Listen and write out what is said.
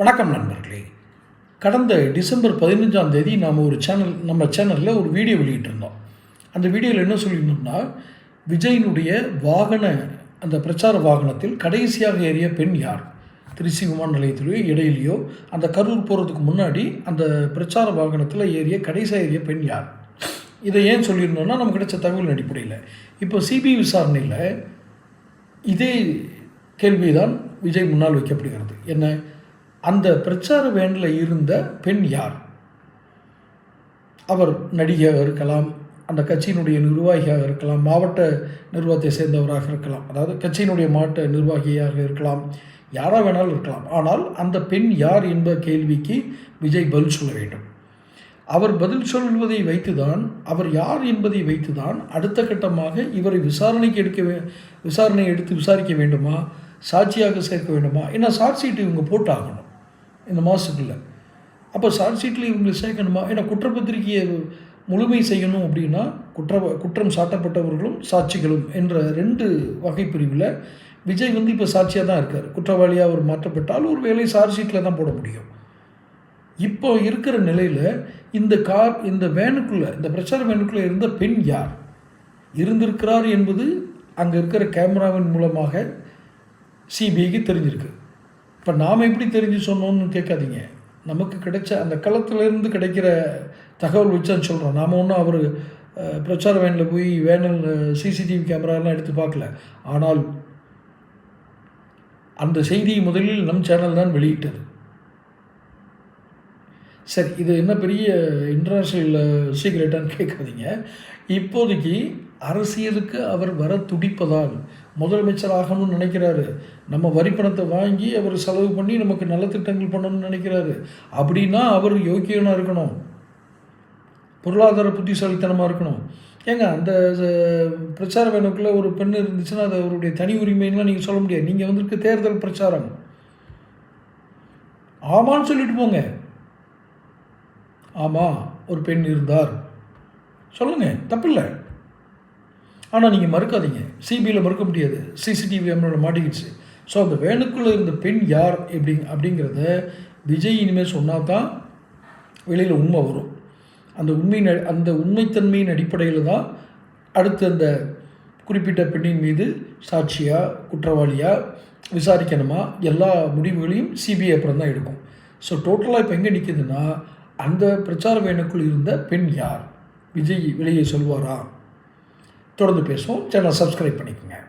வணக்கம் நண்பர்களே. கடந்த டிசம்பர் பதினஞ்சாம் தேதி நாம் ஒரு சேனல் நம்ம சேனலில் ஒரு வீடியோ வெளியிட்டிருந்தோம். அந்த வீடியோவில் என்ன சொல்லியிருந்தோம்னா விஜயினுடைய வாகன அந்த பிரச்சார வாகனத்தில் கடைசியாக ஏறிய பெண் யார்? திருச்சி விமான நிலையத்திலேயோ இடையிலையோ அந்த கரூர் போகிறதுக்கு முன்னாடி அந்த பிரச்சார வாகனத்தில் ஏறிய கடைசியாக ஏறிய பெண் யார்? இதை ஏன் சொல்லியிருந்தோம்னா நமக்கு கிடைச்ச தகவலின் அடிப்படையில். இப்போ சிபிஐ விசாரணையில் இதே கேள்விதான் விஜய் முன்னால் வைக்கப்படுகிறது. என்ன? அந்த பிரச்சார வேனில் இருந்த பெண் யார்? அவர் நடிகையாக இருக்கலாம் அந்த கட்சியினுடைய நிர்வாகியாக இருக்கலாம் மாவட்ட நிர்வாகத்தை சேர்ந்தவராக இருக்கலாம் அதாவது கட்சியினுடைய மாவட்ட நிர்வாகியாக இருக்கலாம் யாராக வேணாலும் இருக்கலாம். ஆனால் அந்த பெண் யார் என்ப கேள்விக்கு விஜய் பதில் சொல்ல வேண்டும். அவர் பதில் சொல்வதை வைத்துதான் அவர் யார் என்பதை வைத்துதான் அடுத்த கட்டமாக இவரை விசாரணைக்கு எடுக்க வே விசாரணை எடுத்து விசாரிக்க வேண்டுமா சாட்சியாக சேர்க்க வேண்டுமா ஏன்னா சாட்சியிட்டு இவங்க போட்டாகணும்? இந்த மாதத்துக்குள்ளே அப்போ சார்ஜ் ஷீட்டில் இவங்களை சேர்க்கணுமா? ஏன்னா குற்றப்பத்திரிகையை முழுமை செய்யணும் அப்படின்னா குற்ற குற்றம் சாட்டப்பட்டவர்களும் சாட்சிகளும் என்ற ரெண்டு வகை பிரிவில் விஜய் வந்து இப்போ சாட்சியாக தான் இருக்கார். குற்றவாளியாக அவர் மாற்றப்பட்டால் ஒரு வேலை சார்ஜ் ஷீட்டில் தான் போட முடியும். இப்போ இருக்கிற நிலையில் இந்த கார் இந்த வேனுக்குள்ளே இந்த பிரச்சார வேனுக்குள்ளே இருந்த பெண் யார்? இருந்திருக்கிறார் என்பது அங்கே இருக்கிற கேமராவின் மூலமாக சிபிஐக்கு தெரிஞ்சிருக்கு. இப்போ நாம் எப்படி தெரிஞ்சு சொன்னோன்னு கேட்காதீங்க. நமக்கு கிடைச்ச அந்த களத்திலேருந்து கிடைக்கிற தகவல் வச்சு தான் சொல்கிறோம் நாம் ஒன்றும் அவர் பிரச்சார வேனில் போய் வேனல் சிசிடிவி கேமராலாம் எடுத்து பார்க்கல. ஆனால் அந்த செய்தியை முதலில் நம் சேனல் தான் வெளியிட்டது. சரி இது என்ன பெரிய இன்டர்நேஷ்னல் சீக்ரெட்டான்னு கேட்காதீங்க. இப்போதைக்கு அரசியலுக்கு அவர் வர துடிப்பதால் முதலமைச்சர் ஆகணும்னு நினைக்கிறாரு. நம்ம வரிப்பணத்தை வாங்கி அவர் செலவு பண்ணி நமக்கு நல்ல திட்டங்கள் பண்ணணும்னு நினைக்கிறாரு. அப்படின்னா அவர் யோக்கியனாக இருக்கணும். பொருளாதார புத்திசாலித்தனமாக இருக்கணும். ஏங்க அந்த பிரச்சார வேணுக்குள்ளே ஒரு பெண் இருந்துச்சுன்னா அது அவருடைய தனி உரிமைன்லாம் நீங்கள் சொல்ல முடியாது. நீங்கள் வந்திருக்க தேர்தல் பிரச்சாரம். ஆமான்னு சொல்லிட்டு போங்க. ஆமாம் ஒரு பெண் இருந்தார். சொல்லுங்கள் தப்பில்லை. ஆனால் நீங்கள் மறுக்காதீங்க. சிபியில் மறுக்க முடியாது. சிசிடிவி கேமராவில் மாட்டிக்கிடுச்சு ஸோ அந்த வேனுக்குள்ளே இருந்த பெண் யார் எப்படி அப்படிங்கிறத விஜய் இனிமேல் சொன்னால் தான் வெளியில் உண்மை வரும். அந்த உண்மையின் அந்த உண்மைத்தன்மையின் அடிப்படையில் தான் அடுத்து அந்த குறிப்பிட்ட பெண்ணின் மீது சாட்சியாக குற்றவாளியாக விசாரிக்கணுமா? எல்லா முடிவுகளையும் சிபிஐ அப்புறம் தான் எடுக்கும். ஸோ டோட்டலாக இப்போ எங்கே நிற்கிதுன்னா அந்த பிரச்சார வேனுக்குள் இருந்த பெண் யார்? விஜய் வெளியே சொல்வாரா? தொடர்ந்து பேசுவோம். சேனல் சப்ஸ்கிரைப் பண்ணிக்கோங்க.